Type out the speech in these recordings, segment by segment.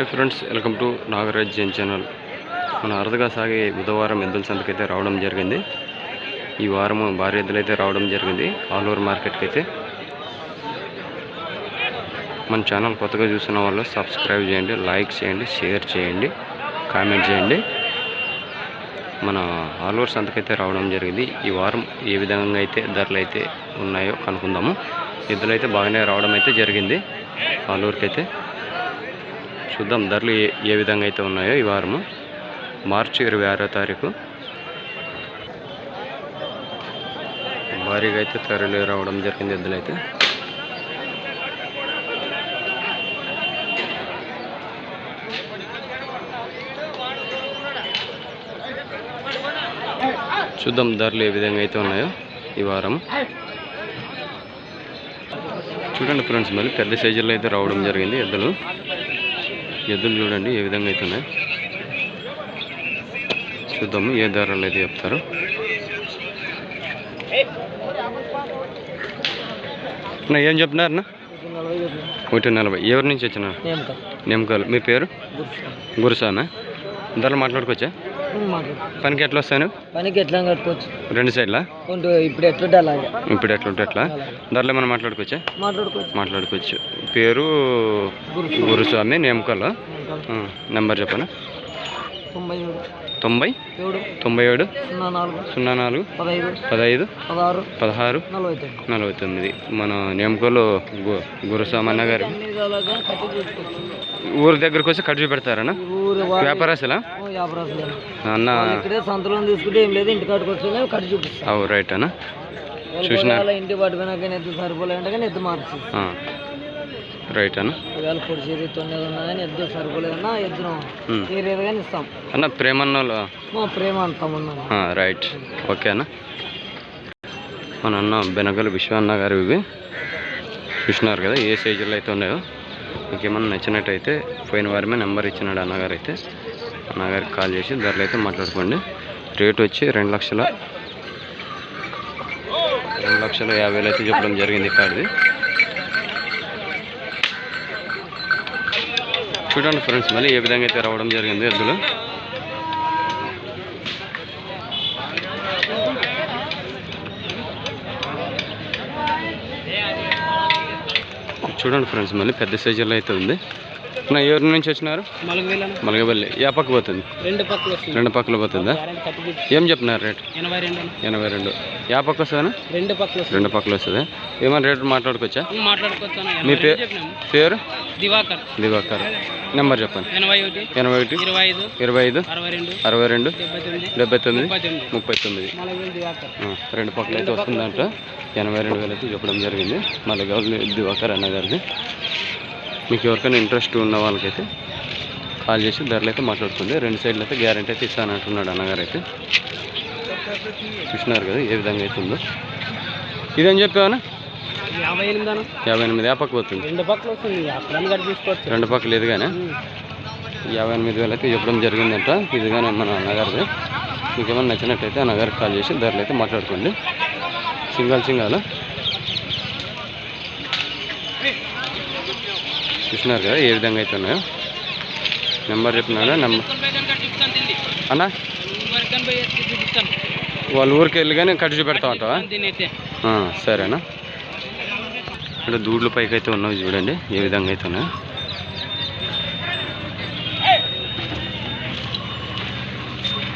Hi friends welcome to Nagaraj Jain channel మన అరుదుగా సాగే బుధవారం ఎద్దుల సంతకైతే రావడం జరిగింది. ఈ వారం భారీ ఎద్దులు అయితే రావడం జరిగింది. ఆల్ ఓవర్ మార్కెట్కి అయితే మన ఛానల్ కొత్తగా చూసిన వాళ్ళు సబ్స్క్రైబ్ చేయండి లైక్ చేయండి షేర్ చేయండి కామెంట్ చేయండి. మన ఆల్ ఓవర్ సంతకైతే రావడం జరిగింది. ఈ వారం ఏ విధంగా అయితే ధరలు అయితే ఉన్నాయో కనుక్కుందాము. ఎద్దులు అయితే బాగానే రావడం అయితే జరిగింది. ఆల్ ఓవర్కి అయితే చూద్దాం. ధరలు ఏ ఏ విధంగా అయితే ఉన్నాయో ఈ వారము. మార్చి ఇరవై ఆరో తారీఖు. భారీగా అయితే తరలి రావడం జరిగింది ఎద్దులైతే చూద్దాం ధరలు ఏ విధంగా అయితే ఉన్నాయో ఈ వారం. చూడండి ఫ్రెండ్స్ మళ్ళీ పెద్ద సైజుల్లో అయితే రావడం జరిగింది ఎద్దులు ఎద్దులు చూడండి ఏ విధంగా అయితే ఉన్నాయి చూద్దాము ఏ ధరలు అయితే చెప్తారు. అన్న, ఏం చెప్తున్నారన్నా ఒకటి నలభై. ఎవరి నుంచి వచ్చిన నిమ్మకాయలు మీ పేరు? గురుసానా ధరలు మాట్లాడుకోవచ్చా? పనికి ఎట్లా వస్తాను? పనికి ఎట్లా కట్టుకోవచ్చు? రెండు సైడ్లా? ఇప్పుడు ఎట్లుంటే అలాగే. ఇప్పుడు ఎట్లుంటే ఎట్లా? ధరలు ఏమైనా మాట్లాడుకోవచ్చా? మాట్లాడుకోవచ్చు. మాట్లాడుకోవచ్చు. పేరు? గురుస్వామి. నేమకల్ నెంబర్ చెప్పనా? తొంభై తొంభై? ఏడు. తొంభై ఏడు సున్నా నాలుగు. సున్నా నాలుగు? పదహైదు. పదహారు. పదహారు? నలభై తొమ్మిది మన నేమకలు గురుస్వామన్న గారు ఊరి దగ్గరకు వచ్చి కట్ వాళ్ళు వ్యాపారస్తులా? యాభై రోజులు అన్న. ఇక్కడే సంతలో తీసుకుంటే ఏం లేదు ఇంటి కాడికి వచ్చి కట్టి చూపిస్తాం. అవు రైట్ అన్న. చూసిన? ఇంటి పట్టుకున్నాక ఎద్దు సరిపోలేదంటే కానీ ఎద్దు మార్చి రైట్ అన్న. ఒకవేళ పొడి చేరి తొమ్మిది ఉన్నా కానీ ఎద్దు సరిపోలేదన్నా ఎద్దును కానీ ఇస్తాం. అన్న ప్రేమన్నోళ్ళు? మా ప్రేమ అంటాం ఉన్నాం ఆ, రైట్. ఓకే అన్న. మన అన్న బెనగలు విశ్వ అన్న గారు ఇవి. చూసినారు కదా ఏ సైజులో అయితే ఉన్నాయో. మీకు ఏమన్నా నచ్చినట్టయితే పోయిన వారమే నెంబర్ ఇచ్చినాడు అన్నగారు అయితే నాగారికి కాల్ చేసి ధరలు అయితే మాట్లాడుకోండి. రేట్ వచ్చి రెండు లక్షల రెండు లక్షల యాభై అయితే చెప్పడం జరిగింది ఇక్కడిది చూడండి ఫ్రెండ్స్ మళ్ళీ ఏ విధంగా అయితే రావడం జరిగింది ఎద్దులు. చూడండి ఫ్రెండ్స్ మళ్ళీ పెద్ద సైజులో అయితే ఉంది. నా ఎవరి నుంచి వచ్చినారు? మలగబల్లి ఏ పక్క పోతుంది? రెండు పక్కలు పోతుందా? ఏం చెప్తున్నారు రేట్? ఎనభై రెండు యా పక్క వస్తుందా రెండు పక్కలు వస్తుంది రెండు పక్కల వస్తుందా? ఏమైనా రేట్ మాట్లాడుకోవచ్చా? మీ పేరు? దివాకర్. దివాకర్. నెంబర్ చెప్పండి. ఎనభై ఒకటి. ఇరవై ఐదు. అరవై రెండు. డెబ్బై తొమ్మిది. ముప్పై తొమ్మిది. రెండు పక్కల అయితే వస్తుందంట. ఎనభై రెండు వేలు అయితే చెప్పడం జరిగింది. మళ్ళీ దివాకర్ అన్న గారిది మీకు ఎవరికైనా ఇంట్రెస్ట్ ఉన్న వాళ్ళకైతే కాల్ చేసి ధరలు అయితే మాట్లాడుతుంది రెండు సైడ్లు అయితే గ్యారెంటీ అయితే ఇస్తానంటున్నాడు అన్నగారు అయితే. చూసినారు కదా ఏ విధంగా అయితే ఉందో. ఇదేం చెప్పావనా? యాభై ఎనిమిది అన్న. యాభై ఎనిమిది ఏ పక్క పోతుంది. రెండు పక్కలు ఇది కానీ యాభై ఎనిమిది వేలు అయితే చెప్పడం జరిగిందంట. ఇది కానీ మన అన్నగారిది. మీకు ఏమైనా నచ్చినట్టయితే అన్నగారికి కాల్ చేసి ధరలు అయితే మాట్లాడుకోండి. Single single? చూసినారు కదా ఏ విధంగా అయితే ఉన్నాయో. నెంబర్ చెప్పినారా నెంబర్ అన్నా? వాళ్ళ ఊరికి వెళ్ళి కానీ కట్టి చూపెడతా ఉంటావా? సరేనా. అంటే దూడ్ల పైకి అయితే ఉన్నవి చూడండి ఏ విధంగా అయితే ఉన్నాయో.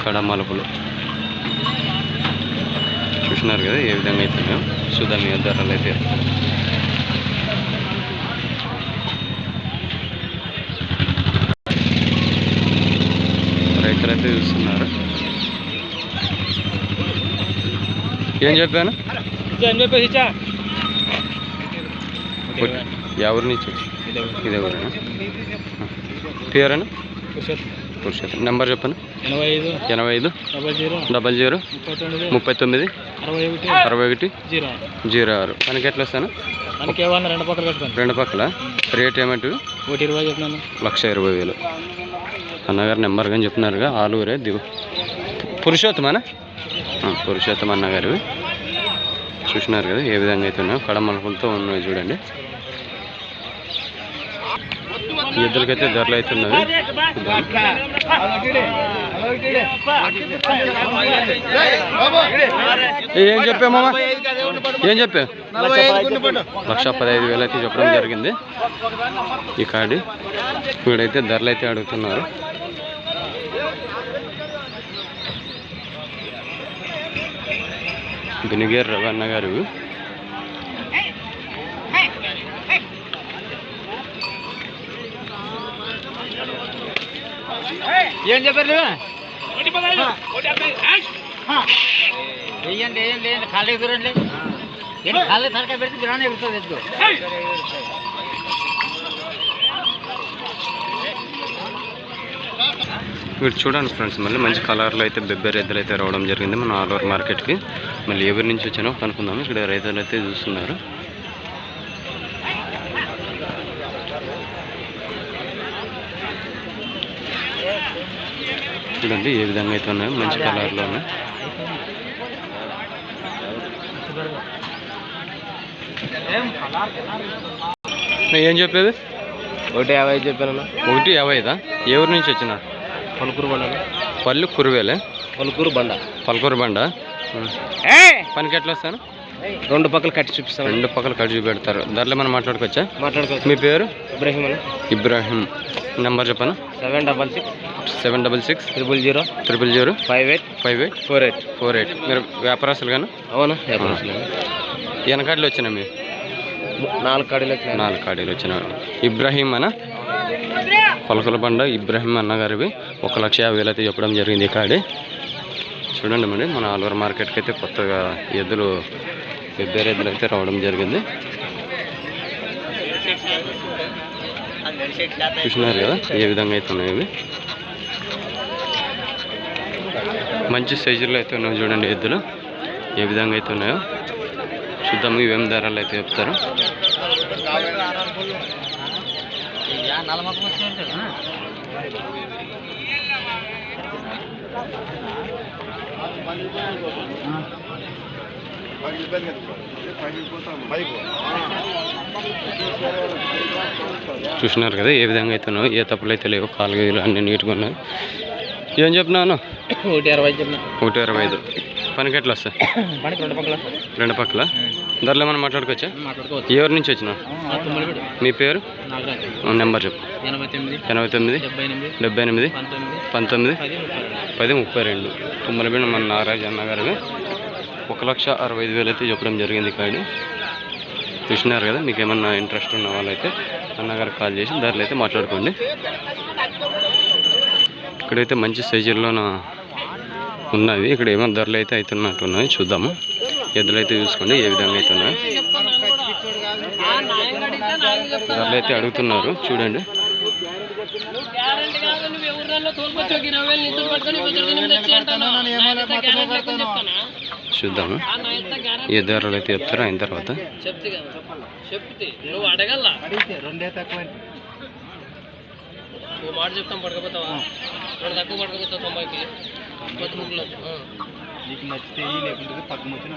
కడ మలుపులు. చూసినారు కదా ఏ విధంగా అయితే ఉన్నాయో. చూద్దాం ధరలు అయితే. చూస్తున్నారు. ఏం చెప్పాను? ఎవరి నుంచి? ఇదే ఊరేనా? పేరేనా? పురుషోత్తం. నెంబర్ చెప్పను. ఎనభై ఐదు. Double zero. ముప్పై తొమ్మిది. అరవై ఒకటి. జీరో. ఆరు. మనకి ఎట్లా వస్తాను? రెండు పక్కలు రేట్ ఏమంటే లక్ష ఇరవై వేలు. అన్నగారు నెంబర్ కానీ చెప్తున్నారుగా ఆలూరే దిగు. పురుషోత్తమనా? పురుషోత్తమ అన్నగారు. చూసినారు కదా ఏ విధంగా అయితే ఉన్నాయో కడమలపులతో ఉన్నాయి చూడండి. ఇద్దరికైతే ఎద్దులకైతే ధరలు అయితే ఉన్నవి. ఏ- ఏం చెప్పామమ్మా ఏం చెప్పా లక్ష పదహైదు వేలు అయితే చెప్పడం జరిగింది. ఈ కాడి వీడైతే ధరలు అయితే అడుగుతున్నారు. బినిగేర్ రవణ గారు. ఏం చెప్పారు వెయ్యండి వేయండి వేయండి ఖాళీ ఎదురండి ఏంటి ఖాళీ సరకాయ పెడితే బిర్యానీ ఎగురుతుంది ఎద్దు మీరు చూడండి ఫ్రెండ్స్ మళ్ళీ మంచి కలర్లో అయితే బెబ్బేర్ ఎద్దులు అయితే రావడం జరిగింది మన ఆల్ ఓవర్ మార్కెట్కి. మళ్ళీ ఎవరి నుంచి వచ్చానో కనుక్కుందాము. ఇక్కడ రైతులు అయితే చూస్తున్నారు. చూడండి ఏ విధంగా అయితే ఉన్నాయో. మంచి కలర్లో ఉన్నాయి. ఏం చెప్పేది? ఒకటి యాభై చెప్పాను ఒకటి యాభైదా? ఏ ఊరు నుంచి వచ్చిన పలుకురు బండ పళ్ళు కురువేలే. పలుకురు బండ. పలకూరు బండ. పనికి ఎట్లా వస్తాను రెండు పక్కలు కట్టి చూపిస్తాను. రెండు పక్కల కట్ పెడతారు దాంట్లో మనం మాట్లాడుకోవచ్చా? మాట్లాడుకోవచ్చు. మీ పేరు? ఇబ్రహీం ఇబ్రాహిం. నెంబర్ చెప్పను? Seven double six. Seven double six. Triple zero. Triple zero. Five eight. Five eight. Four eight. Four eight. మీరు వ్యాపారస్తులు గాను? అవునా? వెనకాడలు వచ్చినా మీ నాలుగు కాడీలు నాలుగు కాడీలు వచ్చిన. ఇబ్రాహీం అన్న? పలకల బండ ఇబ్రాహీం అన్న గారివి ఒక లక్ష యాభై వేలు అయితే చెప్పడం జరిగింది ఈ కాడి. చూడండి మరి మన ఆల్వర్ మార్కెట్కి అయితే కొత్తగా ఎద్దులు వేరే ఎద్దులు అయితే రావడం జరిగింది. చూసినారు కదా ఏ విధంగా అయితే ఉన్నాయి ఇవి. మంచి సైజుల్లో అయితే ఉన్నాయి చూడండి ఎద్దులు. ఏ విధంగా అయితే ఉన్నాయో చూద్దాము ఇవేం ధరలు అయితే చెప్తారు. చూసినారు కదా ఏ విధంగా అయితే ఏ తప్పులు అయితే లేవు కాలు గీలు అన్నీ నీట్గా ఉన్నాయి. ఏం చెప్తున్నాను ఒకటి అరవై ఒకటి ఇరవై ఐదు. పనికి ఎట్లా వస్తాయి? పనికి రెండు పక్కల. రెండు పక్కల? ధరలు ఏమైనా మాట్లాడుకోవచ్చా? ఊరు నుంచి తుమ్మలపేట మీ పేరు? నెంబర్ చెప్పు. ఎనభై తొమ్మిది డెబ్బై ఎనిమిది పంతొమ్మిది పది ముప్పై రెండు. తుమ్మలబిండ మన నాగరాజ్ అన్న గారివి ఒక లక్ష అరవై ఐదు వేలు అయితే చెప్పడం జరిగింది కాడి. చూసినారు కదా మీకు ఏమన్నా ఇంట్రెస్ట్ ఉన్న వాళ్ళైతే అన్నగారికి కాల్ చేసి ధరలు అయితే మాట్లాడుకోండి. ఇక్కడైతే మంచి సైజుల్లోన ఉన్నవి. ఇక్కడ ఏమో ధరలు అయితే అవుతున్నట్టు ఉన్నాయి చూద్దాము. ఎద్దులైతే చూసుకోండి ఏ విధంగా అయితే ఉన్నాయి. ధరలు అయితే అడుగుతున్నారు చూడండి. చూద్దాము. ఏ ధరలు అయితే చెప్తారో అయిన తర్వాత. మాట చెప్తాం పడకపోతావా? తక్కువ పడకపోతావు తొంభైకి. కొత్త ముగ్గులు నీకు నచ్చితే లేకుంటే పక్క ముచ్చిన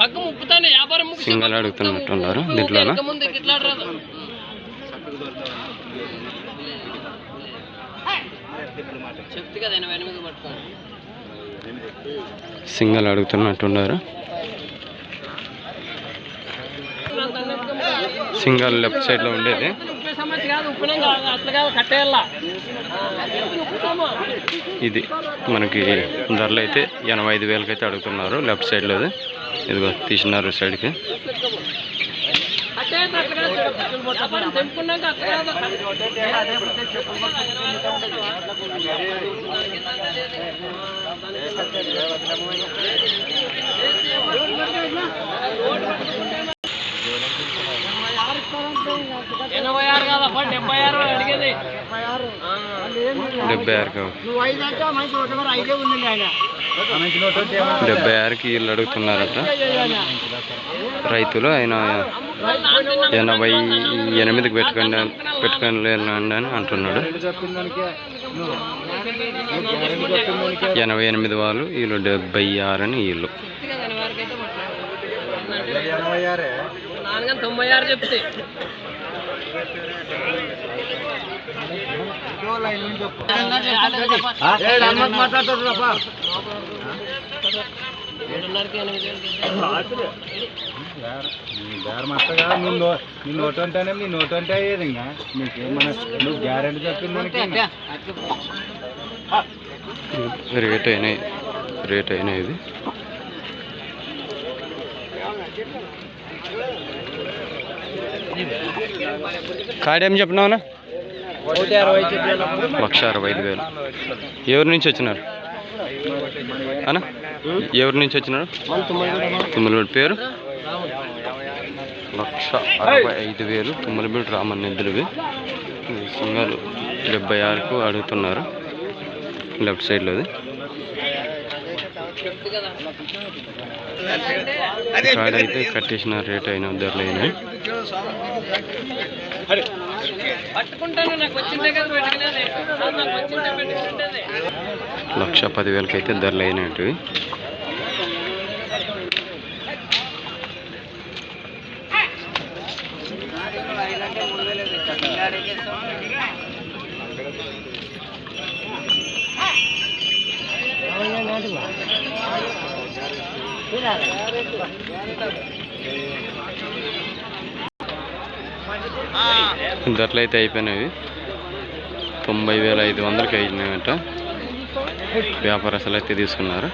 పక్క ముప్పుతానే వ్యాపారం ముక్కు సింగల్ అడుగుతున్నట్టున్నారు దీంట్లోనా ముందు ఇట్లా రాదు చెప్తే కదా ఎనభై ఎనిమిది పట్టుకోండి సింగల్ అడుగుతున్నట్టున్నారు సింగల్ లెఫ్ట్ సైడ్లో ఉండేది. ఇది మనకి ధరలు అయితే ఎనభై ఐదు వేలకి అయితే అడుగుతున్నారు లెఫ్ట్ సైడ్లో ఇదిగో తీసినారు సైడ్కి ఎనభై ఆరు కాదప్ప డెబ్బై ఆరు అడిగేది. డెబ్బై ఆరుకి డెబ్బై వీళ్ళు అడుగుతున్నారట. రైతులు ఆయన ఎనభై ఎనిమిదికి పెట్టుకోండి పెట్టుకొని అని అంటున్నాడు. ఎనభై ఎనిమిది వాళ్ళు వీళ్ళు డెబ్బై ఆరు అని వీళ్ళు. నాన్నగా తొంభై ఆరు చెప్తే. అత్తగా నీ నోటు అంటేనే నీ నోటు అంటే అయ్యేది ఇంకా నీకేమన్నా నువ్వు గ్యారెంటీ చెప్పిన దానికి రేట్ అయినాయి రేట్ అయినాయి ఇది. కాడేం చెప్పినావునా లక్ష అరవై ఐదు వేలు. ఎవరి నుంచి వచ్చినారు? అన్న ఎవరి నుంచి వచ్చినారు? తుమ్మలబీడు పేరు? లక్ష అరవై ఐదు వేలు. తుమ్మలబీడు రామన్ ఎద్దులవి ఇవి సింగాలు డెబ్బై ఆరుకు అడుగుతున్నారు. లెఫ్ట్ సైడ్లోది. కాడైతే కట్టేసిన రేట్ అయిన ధరలు అయినాయి పట్టుకుంటాను నాకు వచ్చిందే కదా పెట్టుకునేది. నాకు వచ్చిందే పెట్టుకుంటేది. లక్ష పదివేలకి అయితే ధరలు అయినట్టు ధరలు అయిపోయినవి. అయిపోయినాయి తొంభై వేల ఐదు వందలకి అయినాయట వ్యాపారస్తులు అయితే తీసుకున్నారు.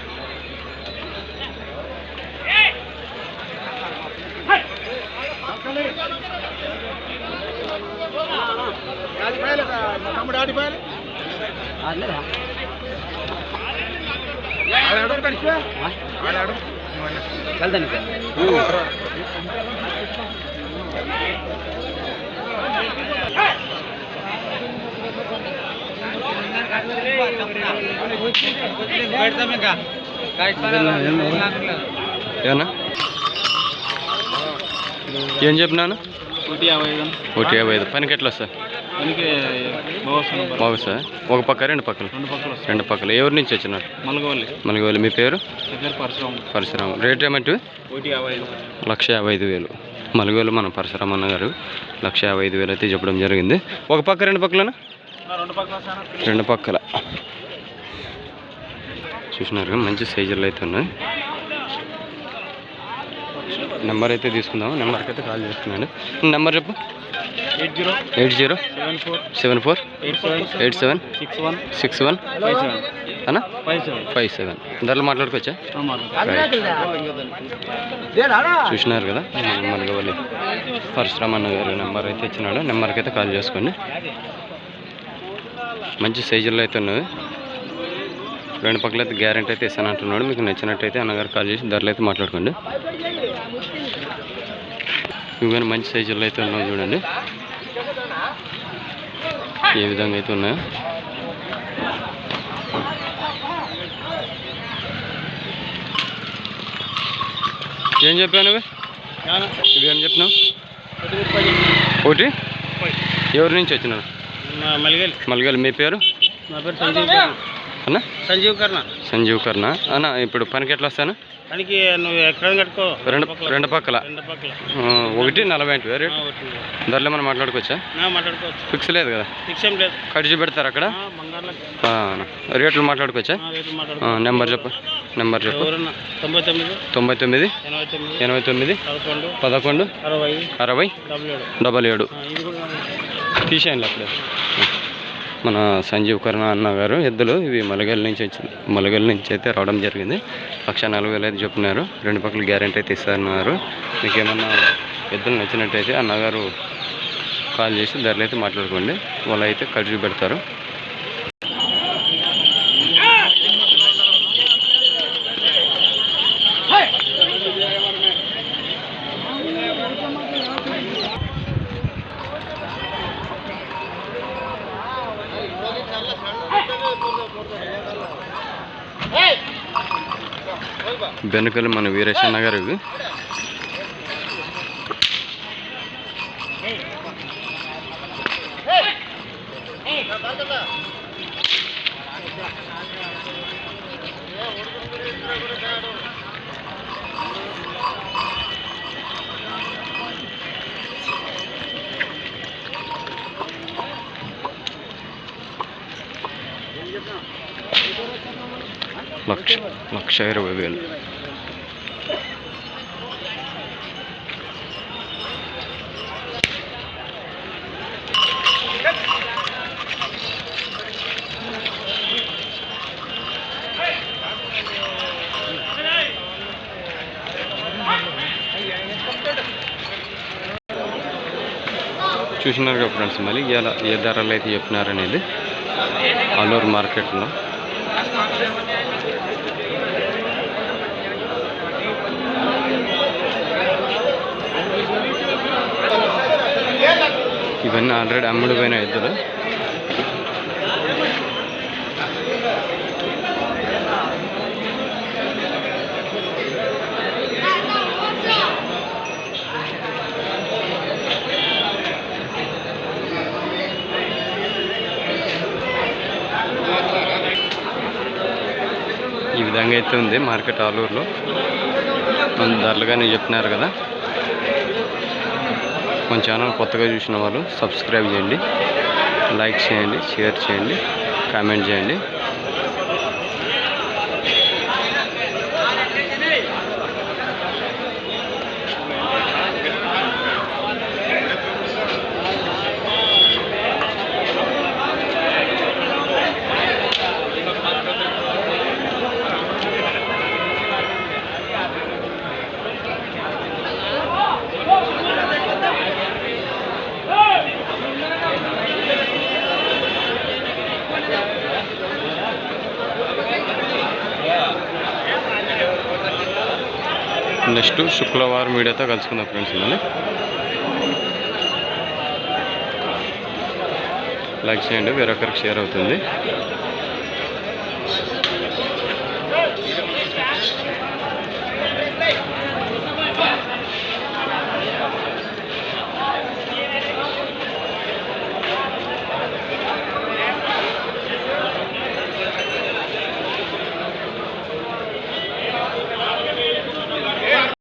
ఏమన్నా ఏం చెప్పినాను ఒకటి యాభై ఐదు ఒకటి యాభై ఐదు పనికి ఎట్లా వస్తా ఒక పక్క రెండు పక్కలు? రెండు పక్కలు ఎవరి నుంచి వచ్చినారు? మలగవల్లి. మీ పేరు? పరశురాము. రేట్ ఏమంటే లక్ష యాభై ఐదు వేలు. మలుగోలు మన పరశురామ అన్న గారు లక్ష యాభై ఐదు వేలు అయితే చెప్పడం జరిగింది. ఒక పక్క రెండు పక్కలనా? రెండు పక్కల వస్తాను రెండు పక్కల. చూసినారు మంచి సైజులు అయితే ఉన్నాయి. నెంబర్ అయితే తీసుకుందాం నెంబర్కి అయితే కాల్ చేస్తున్నాండి నెంబర్ చెప్పు. Eight zero eight zero seven four eight seven eight seven six one six one five seven అన్నా? Five seven five seven. ధరలు మాట్లాడుకోవచ్చా? చూసినారు కదా మనకి వాళ్ళు పరశురామ్ అన్న గారు నెంబర్ అయితే ఇచ్చినాడు. నెంబర్కి అయితే కాల్ చేసుకోండి. మంచి సైజుల్లో అయితే ఉన్నది. రెండు పక్కల అయితే గ్యారెంటీ అయితే ఇస్తాను అంటున్నాడు. మీకు నచ్చినట్టయితే అన్నగారు కాల్ చేసి ధరలు అయితే మాట్లాడుకోండి. ఇవి కానీ మంచి సైజుల్లో అయితే ఉన్నాయి చూడండి. ఏ విధంగా అయితే ఉన్నాయో. ఏం చెప్పాను ఇవి ఇవి ఏం చెప్పినావు? ఒకటి ఎవరి నుంచి వచ్చినారు మలిగల్ మల్గల్ మీ పేరు? నా పేరు సంజీవ్ కర్ణ? సంజీవ్ కర్ణ. సంజీవ్ కర్ణ. అన్న ఇప్పుడు పనికి ఎట్లా వస్తాను? పనికి నువ్వు ఎక్కడ కట్టుకో. రెండు రెండు పక్కల. ఒకటి నలభై అంటే రేట్. ధరలు ఏమైనా మాట్లాడుకోవచ్చా? మాట్లాడుకోవచ్చు. ఫిక్స్ లేదు కదా? ఫిక్స్ ఏం లేదు. కడిచి పెడతారు అక్కడ? రేట్లు మాట్లాడుకోవచ్చా? నెంబర్ చెప్పు. నెంబర్ చెప్పు. తొంభై తొమ్మిది. తొంభై తొమ్మిది. ఎనభై తొమ్మిది. పదకొండు. అరవై. డబుల్ ఏడు. తీసేయండి అప్పుడే. మన సంజీవ్ కరుణ అన్న గారు ఎద్దులు ఇవి మలగల్ నుంచి వచ్చి మలగల్ నుంచి అయితే రావడం జరిగింది. లక్ష నలభై వేలు అయితే చెప్పినారు. రెండు పక్కల గ్యారెంటీ అయితే ఇస్తారన్నారు మీకు ఏమన్నా ఎద్దులు నచ్చినట్టయితే అన్నగారు కాల్ చేసి ధరలు అయితే మాట్లాడుకోండి. వాళ్ళు అయితే ఖర్చు పెడతారు. వెనుకలు మన వీరేశన్న గారు లక్ష లక్ష ఇరవై వేలు చూసినారు కదా ఫ్రెండ్స్ మళ్ళీ ఇలా ఏ ధరలు అయితే చెప్పినారనేది అల్లూరు మార్కెట్లో. ఇవన్నీ ఆల్రెడీ అమ్ముడు పోయిన ఎద్దులు. ఈ విధంగా అయితే ఉంది మార్కెట్ ఆలూరులో మన ధరలుగానే చెప్తున్నారు కదా. మన ఛానల్ కొత్తగా చూసిన వాళ్ళు సబ్స్క్రైబ్ చేయండి లైక్ చేయండి షేర్ చేయండి కామెంట్ చేయండి. నెక్స్ట్ శుక్రవారం వీడియోతో కలుసుకుందాం ఫ్రెండ్స్ మళ్ళీ లైక్ చేయండి వేరొకరికి షేర్ అవుతుంది.